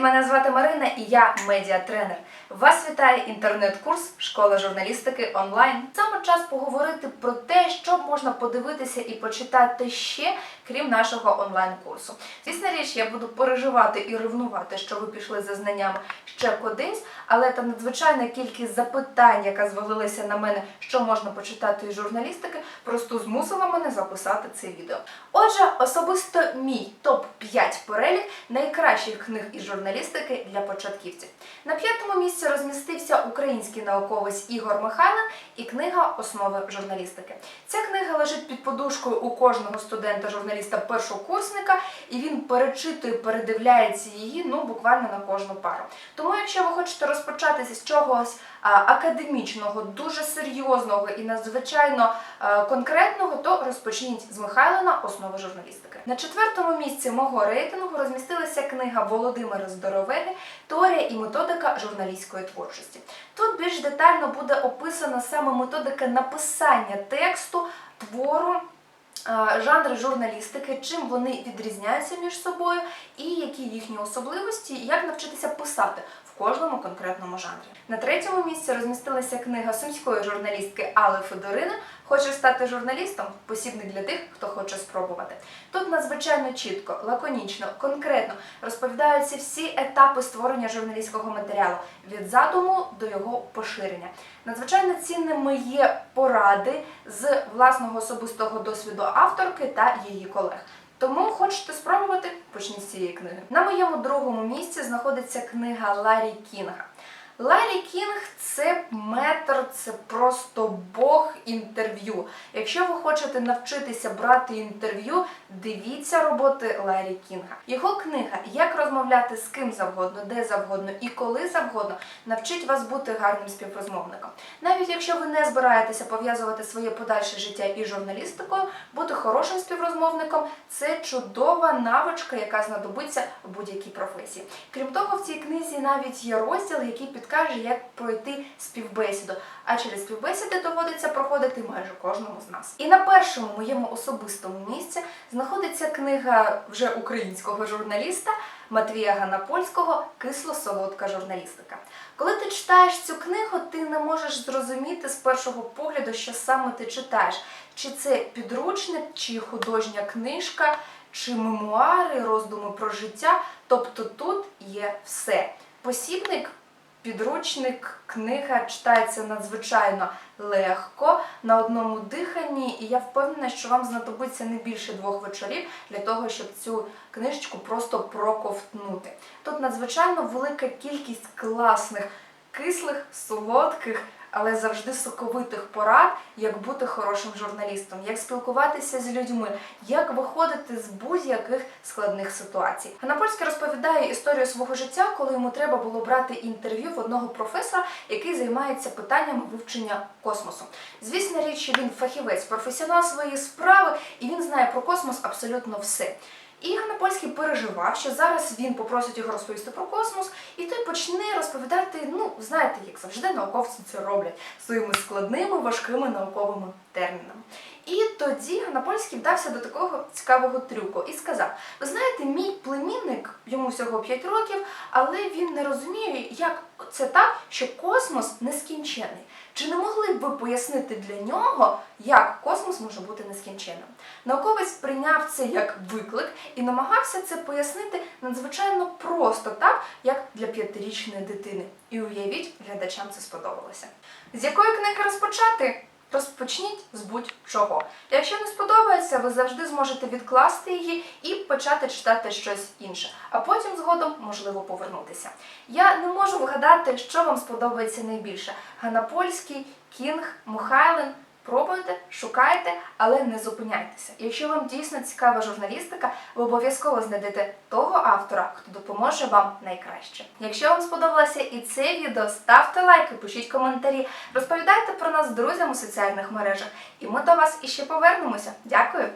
мене звати Марина і я медіатренер. Вас вітає інтернет-курс Школа журналістики онлайн. Саме час поговорити про те, що можна подивитися і почитати ще, крім нашого онлайн-курсу. Звісна річ, я буду переживати і ревнувати, що ви пішли за знаннями ще кудись, але та надзвичайна кількість запитань, яка звалилася на мене, що можна почитати із журналістики, просто змусила мене записати це відео. Отже, особисто мій топ 5 перелік найкращих книг із журналістики для початківців. На п'ятому місці розмістився український науковець Ігор Михайлин і книга Основи журналістики. Ця книга лежить під подушкою у кожного студента-журналіста першокурсника, і він перечитує, передивляється її ну буквально на кожну пару. Тому, якщо ви хочете розпочатися з чогось академічного, дуже серйозного і надзвичайно конкретного, то розпочніть з Михайлина Основи журналістики. На четвертому місці мого рейтингу розмістилася книга Володимира Здоровеги Теорія і методика журналістської творчості. Тут більш детально буде описана саме методика написання тексту, твору. е, Жанри журналістики, чим вони відрізняються між собою, і які їхні особливості, як навчитися писати кожному конкретному жанрі. На третьому місці розмістилася книга сумської журналістки Алли Федорини Хочеш стати журналістом? Посібник для тих, хто хоче спробувати. Тут надзвичайно чітко, лаконічно, конкретно розповідаються всі етапи створення журналістського матеріалу від задуму до його поширення. Надзвичайно цінними є поради з власного особистого досвіду авторки та її колег. Тому хочете спробувати? Почніть з цієї книги. На моєму другому місці знаходиться книга Ларі Кінга. Ларі Кінг це метр, це просто бог інтерв'ю. Якщо ви хочете навчитися брати інтерв'ю, дивіться роботи Ларі Кінга. Його книга Як розмовляти з ким завгодно, де завгодно і коли завгодно навчить вас бути гарним співрозмовником. Навіть якщо ви не збираєтеся пов'язувати своє подальше життя із журналістикою, бути хорошим співрозмовником це чудова навичка, яка знадобиться в будь-якій професії. Крім того, в цій книзі навіть є розділ, який підкаже, як пройти співбесіду. А через співбесіди доводиться проходити майже кожному з нас. І на першому моєму особистому місці знаходиться книга вже українського журналіста Матвія Ганапольського Кисло-солодка журналістика. Коли ти читаєш цю книгу, ти не можеш зрозуміти з першого погляду, що саме ти читаєш. Чи це підручник, чи художня книжка, чи мемуари, роздуми про життя. Тобто тут є все. Посібник Підручник, книга читається надзвичайно легко на одному диханні, і я впевнена, що вам знадобиться не більше двох вечорів для того, щоб цю книжечку просто проковтнути. Тут надзвичайно велика кількість класних, кислих, солодких, але завжди соковитих порад, як бути хорошим журналістом, як спілкуватися з людьми, як виходити з будь-яких складних ситуацій. Ганапольський розповідає історію свого життя, коли йому треба було брати інтерв'ю в одного професора, який займається питаннями вивчення космосу. Звісно річ, він фахівець, професіонал своєї справи, і він знає про космос абсолютно все. І Ганапольський переживав, що зараз він попросить його розповісти про космос, і той почне розповідати, ну, знаєте, як завжди, науковці це роблять своїми складними, важкими науковими термінами. І тоді Ганапольський вдався до такого цікавого трюку і сказав: Ви знаєте, мій племінник, йому всього 5 років, але він не розуміє, як це так, що космос нескінчений. Чи не могли б ви пояснити для нього, як космос може бути нескінченним? Науковець прийняв це як виклик і намагався це пояснити надзвичайно просто, так як для п'ятирічної дитини. І уявіть, глядачам це сподобалося. З якої книги розпочати? Розпочніть з будь-чого. Якщо не сподобається, ви завжди зможете відкласти її і почати читати щось інше, а потім згодом можливо повернутися. Я не можу вгадати, що вам сподобається найбільше: Ганапольський, Кінг, Мухайлин. Пробуйте, шукайте, але не зупиняйтеся. Якщо вам дійсно цікава журналістика, ви обов'язково знайдете того автора, хто допоможе вам найкраще. Якщо вам сподобалося і це відео, ставте лайки, пишіть коментарі, розповідайте про нас друзям у соціальних мережах, і ми до вас іще повернемося. Дякую!